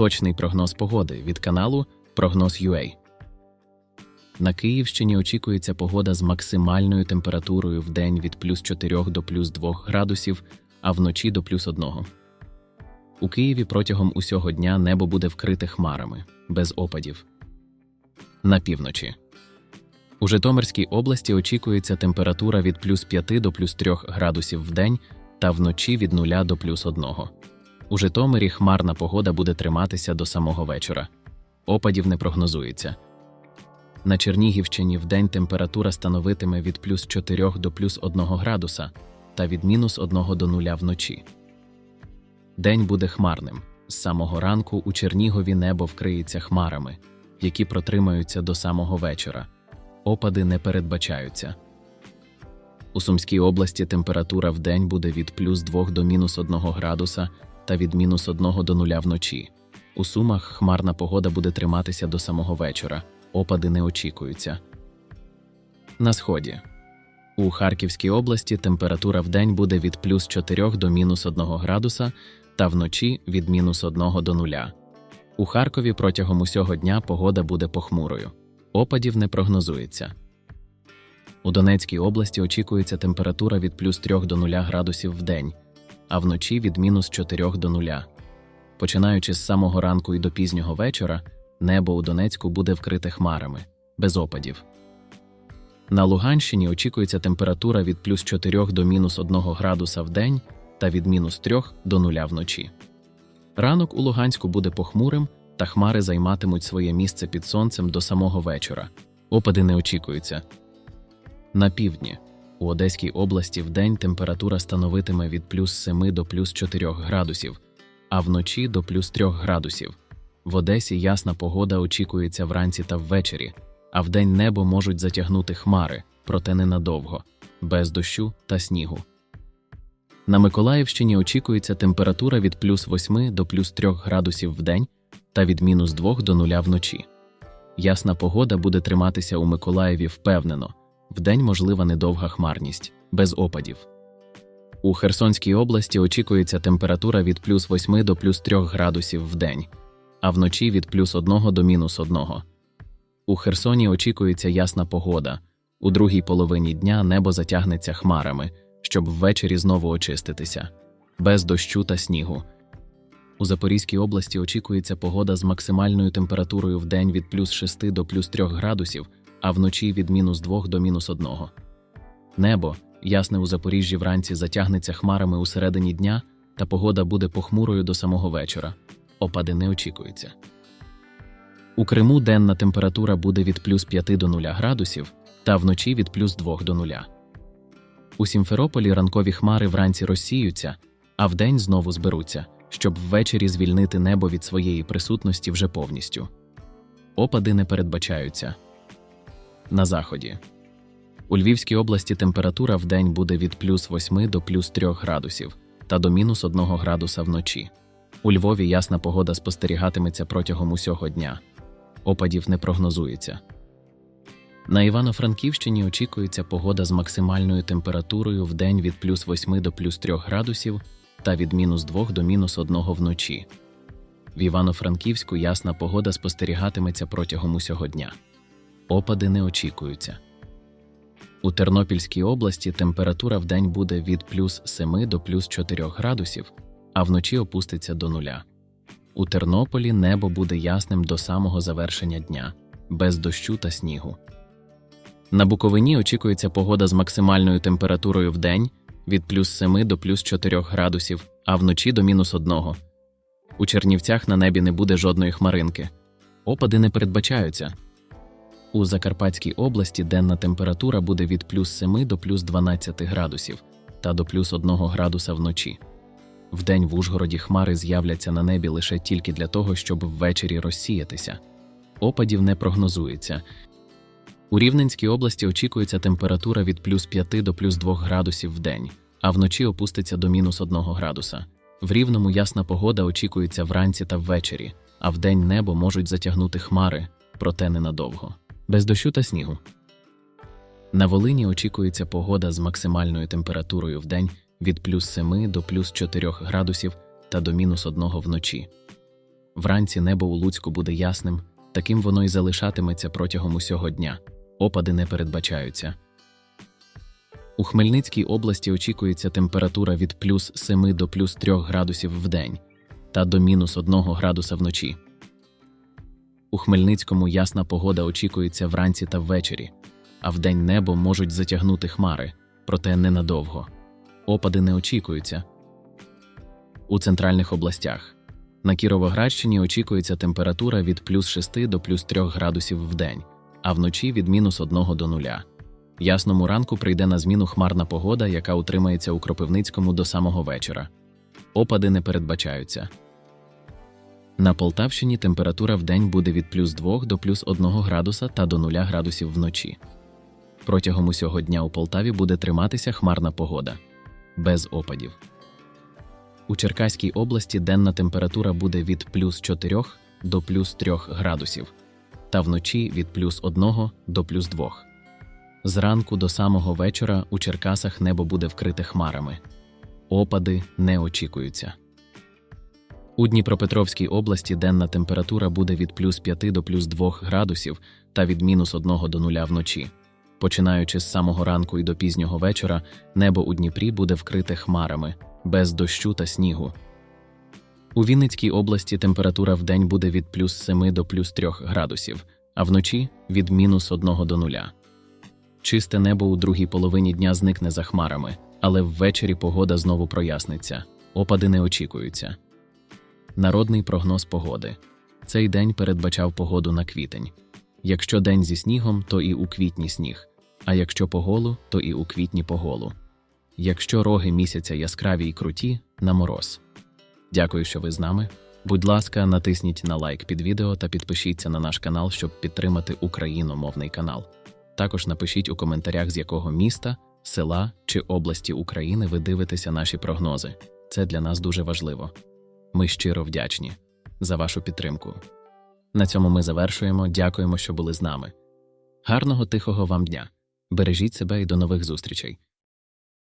Точний прогноз погоди від каналу Прогноз UA. На Київщині очікується погода з максимальною температурою в день від плюс 4 до плюс 2 градусів, а вночі до плюс 1. У Києві протягом усього дня небо буде вкрите хмарами, без опадів. На півночі. У Житомирській області очікується температура від плюс 5 до плюс 3 градусів в день та вночі від 0 до плюс 1. У Житомирі хмарна погода буде триматися до самого вечора. Опадів не прогнозується. На Чернігівщині вдень температура становитиме від плюс 4 до плюс 1 градуса та від мінус 1 до 0 вночі. День буде хмарним. З самого ранку у Чернігові небо вкриється хмарами, які протримаються до самого вечора. Опади не передбачаються. У Сумській області температура вдень буде від плюс 2 до мінус 1 градуса та від мінус 1 до 0 вночі. У Сумах хмарна погода буде триматися до самого вечора. Опади не очікуються. На сході. У Харківській області температура вдень буде від плюс 4 до мінус 1 градуса та вночі від мінус 1 до 0. У Харкові протягом усього дня погода буде похмурою. Опадів не прогнозується. У Донецькій області очікується температура від плюс 3 до 0 градусів в день, а вночі від мінус 4 до 0. Починаючи з самого ранку і до пізнього вечора, небо у Донецьку буде вкрите хмарами, без опадів. На Луганщині очікується температура від плюс 4 до мінус 1 градуса в день та від мінус 3 до 0 вночі. Ранок у Луганську буде похмурим, та хмари займатимуть своє місце під сонцем до самого вечора. Опади не очікуються. На півдні у Одеській області вдень температура становитиме від плюс 7 до плюс 4 градусів, а вночі до плюс 3 градусів. В Одесі ясна погода очікується вранці та ввечері, а вдень небо можуть затягнути хмари, проте ненадовго, без дощу та снігу. На Миколаївщині очікується температура від плюс 8 до плюс 3 градусів в день та від мінус 2 до 0 вночі. Ясна погода буде триматися у Миколаєві впевнено. Вдень можлива недовга хмарність, без опадів. У Херсонській області очікується температура від плюс 8 до плюс 3 градусів в день, а вночі від плюс 1 до мінус 1. У Херсоні очікується ясна погода. У другій половині дня небо затягнеться хмарами, щоб ввечері знову очиститися, без дощу та снігу. У Запорізькій області очікується погода з максимальною температурою в день від плюс 6 до плюс 3 градусів, а вночі від мінус 2 до мінус 1. Небо, ясне у Запоріжжі вранці затягнеться хмарами у середині дня, та погода буде похмурою до самого вечора. Опади не очікуються. У Криму денна температура буде від плюс 5 до 0 градусів, та вночі від плюс 2 до 0. У Сімферополі ранкові хмари вранці розсіються, а вдень знову зберуться, щоб ввечері звільнити небо від своєї присутності вже повністю. Опади не передбачаються. На заході. У Львівській області температура в день буде від плюс 8 до плюс 3 градусів та до мінус 1 градуса вночі. У Львові ясна погода спостерігатиметься протягом усього дня. Опадів не прогнозується. На Івано-Франківщині очікується погода з максимальною температурою в день від плюс 8 до плюс 3 градусів та від мінус 2 до мінус 1 вночі. В Івано-Франківську ясна погода спостерігатиметься протягом усього дня. Опади не очікуються. У Тернопільській області температура в день буде від плюс 7 до плюс 4 градусів, а вночі опуститься до нуля. У Тернополі небо буде ясним до самого завершення дня, без дощу та снігу. На Буковині очікується погода з максимальною температурою в день від плюс 7 до плюс 4 градусів, а вночі до мінус 1. У Чернівцях на небі не буде жодної хмаринки. Опади не передбачаються. У Закарпатській області денна температура буде від плюс 7 до плюс 12 градусів та до плюс 1 градуса вночі. Вдень в Ужгороді хмари з'являться на небі лише тільки для того, щоб ввечері розсіятися. Опадів не прогнозується. У Рівненській області очікується температура від плюс 5 до плюс 2 градусів в день, а вночі опуститься до мінус 1 градуса. В рівному ясна погода очікується вранці та ввечері, а вдень небо можуть затягнути хмари, проте ненадовго. Без дощу та снігу. На Волині очікується погода з максимальною температурою в день від плюс 7 до плюс 4 градусів та до мінус 1 вночі. Вранці небо у Луцьку буде ясним, таким воно й залишатиметься протягом усього дня. Опади не передбачаються. У Хмельницькій області очікується температура від плюс 7 до плюс 3 градусів в день та до мінус 1 градуса вночі. У Хмельницькому ясна погода очікується вранці та ввечері, а вдень небо можуть затягнути хмари, проте ненадовго. Опади не очікуються. У центральних областях на Кіровоградщині очікується температура від плюс 6 до плюс 3 градусів в день, а вночі від мінус 1 до 0. Ясному ранку прийде на зміну хмарна погода, яка утримається у Кропивницькому до самого вечора. Опади не передбачаються. На Полтавщині температура в день буде від плюс 2 до плюс 1 градуса та до 0 градусів вночі. Протягом усього дня у Полтаві буде триматися хмарна погода без опадів. У Черкаській області денна температура буде від плюс 4 до плюс 3 градусів, та вночі від плюс 1 до плюс 2. Зранку до самого вечора у Черкасах небо буде вкрите хмарами. Опади не очікуються. У Дніпропетровській області денна температура буде від плюс 5 до плюс 2 градусів та від мінус 1 до 0 вночі. Починаючи з самого ранку і до пізнього вечора, небо у Дніпрі буде вкрите хмарами, без дощу та снігу. У Вінницькій області температура в день буде від плюс 7 до плюс 3 градусів, а вночі від мінус 1 до 0. Чисте небо у другій половині дня зникне за хмарами, але ввечері погода знову проясниться. Опади не очікуються. Народний прогноз погоди. Цей день передбачав погоду на квітень. Якщо день зі снігом, то і у квітні сніг, а якщо поголу, то і у квітні поголу. Якщо роги місяця яскраві і круті, на мороз. Дякую, що ви з нами. Будь ласка, натисніть на лайк під відео та підпишіться на наш канал, щоб підтримати україномовний канал. Також напишіть у коментарях, з якого міста, села чи області України ви дивитеся наші прогнози. Це для нас дуже важливо. Ми щиро вдячні за вашу підтримку. На цьому ми завершуємо. Дякуємо, що були з нами. Гарного тихого вам дня! Бережіть себе і до нових зустрічей!